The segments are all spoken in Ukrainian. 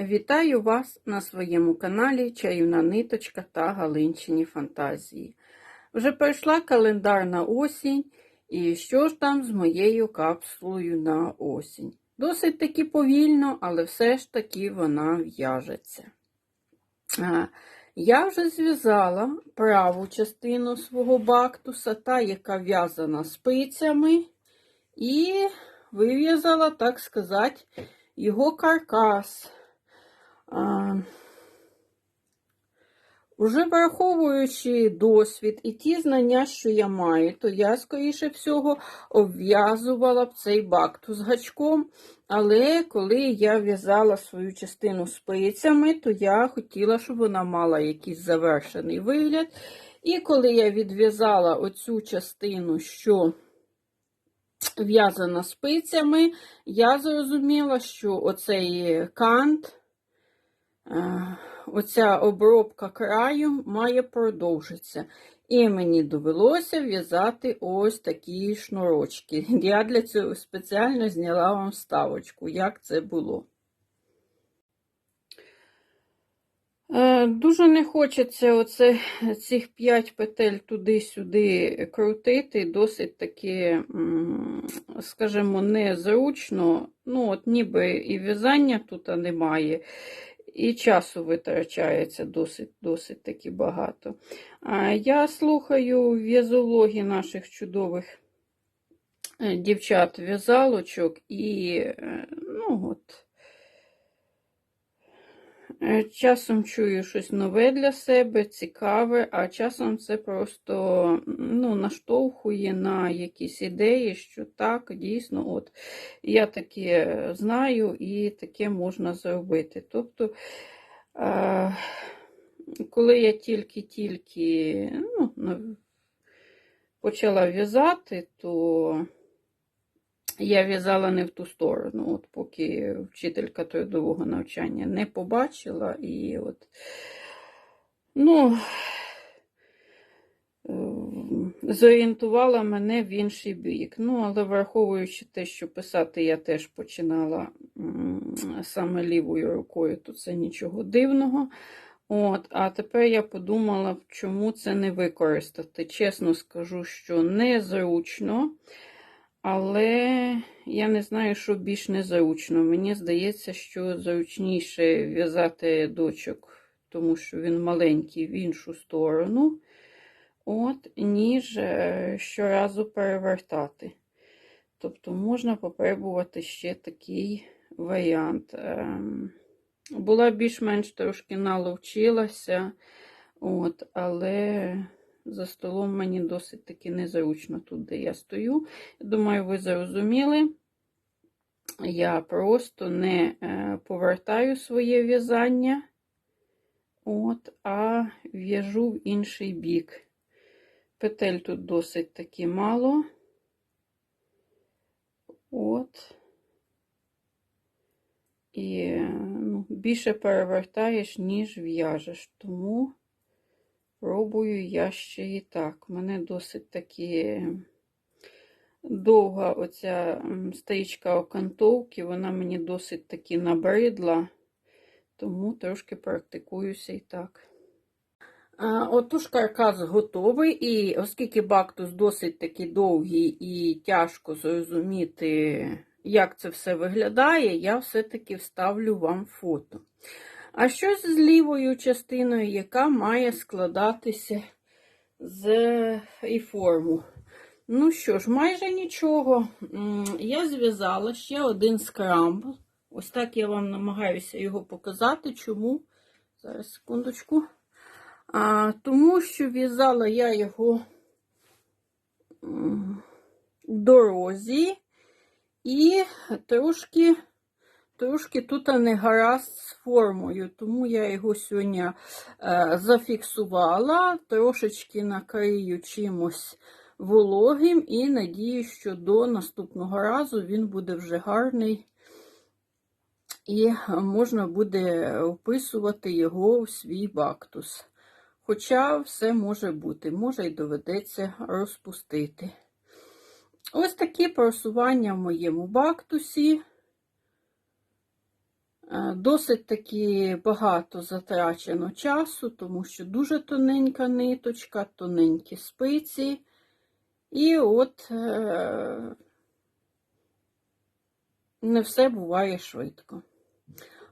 Вітаю вас на своєму каналі Чаюна Ниточка та Галинчині Фантазії. Вже пройшла календарна осінь, і що ж там з моєю капсулою на осінь? Досить таки повільно, але все ж таки вона в'яжеться. Я вже зв'язала праву частину свого бактуса, та, яка в'язана спицями, і вив'язала, так сказати, його каркас. Уже враховуючи досвід і ті знання, що я маю, то я, скоріше всього, обв'язувала б цей бактус гачком. Але коли я в'язала свою частину спицями, то я хотіла, щоб вона мала якийсь завершений вигляд. І коли я відв'язала оцю частину, що в'язана спицями, я зрозуміла, що оцей кант. Оця обробка краю має продовжитися. І мені довелося в'язати ось такі шнурочки. Я для цього спеціально зняла вам вставочку, як це було. Е, Дуже не хочеться оце, цих 5 петель туди-сюди крутити, досить таки, скажімо, незручно. Ну, от ніби і в'язання тут немає, і часу витрачається досить досить таки багато. Я слухаю в'язологи наших чудових е, дівчат в'язалочок і е, ну от, часом чую щось нове для себе, цікаве, а часом це просто ну, наштовхує на якісь ідеї, що так, дійсно, от, я таке знаю і таке можна зробити. Тобто, е, коли я тільки-тільки ну, почала в'язати, то я в'язала не в ту сторону, от поки вчителька трудового навчання не побачила і от, ну, зорієнтувала мене в інший бік. Ну, але враховуючи те, що писати я теж починала саме лівою рукою, то це нічого дивного. От, А тепер я подумала, чому це не використати. Чесно скажу, що незручно. Але я не знаю, що більш незручно. Мені здається, що зручніше в'язати дочок, тому що він маленький в іншу сторону, от, ніж е, щоразу перевертати. Тобто можна попробувати ще такий варіант. Ем, була більш-менш трошки наловчилася, от, але за столом мені досить таки незручно тут, де я стою. Думаю, ви зрозуміли. Я просто не е, повертаю своє в'язання, от, а в'яжу в інший бік. Петель тут досить таки мало. От. І ну, більше перевертаєш, ніж в'яжеш. Тому пробую я ще і так. Мене досить таки довга оця стрічка окантовки, вона мені досить таки набридла, тому трошки практикуюся і так. Отож, каркас готовий, і оскільки бактус досить таки довгий і тяжко зрозуміти, як це все виглядає, я все-таки вставлю вам фото. А що з лівою частиною, яка має складатися з реформу? Ну що ж, майже нічого. Я зв'язала ще один скрамбл. Ось так я вам намагаюся його показати. Чому? Зараз, секундочку. А, Тому що в'язала я його в дорозі і трошки трошки тут не гаразд з формою, тому я його сьогодні е, зафіксувала, трошечки накрию чимось вологим і надію, що до наступного разу він буде вже гарний. І можна буде вписувати його в свій бактус. Хоча все може бути, може й доведеться розпустити. Ось такі просування в моєму бактусі. Е, Досить таки багато затрачено часу, тому що дуже тоненька ниточка, тоненькі спиці. І от е, не все буває швидко.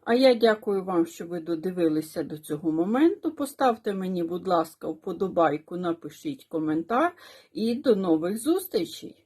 А я дякую вам, що ви додивилися до цього моменту. Поставте мені, будь ласка, вподобайку, напишіть коментар і до нових зустрічей!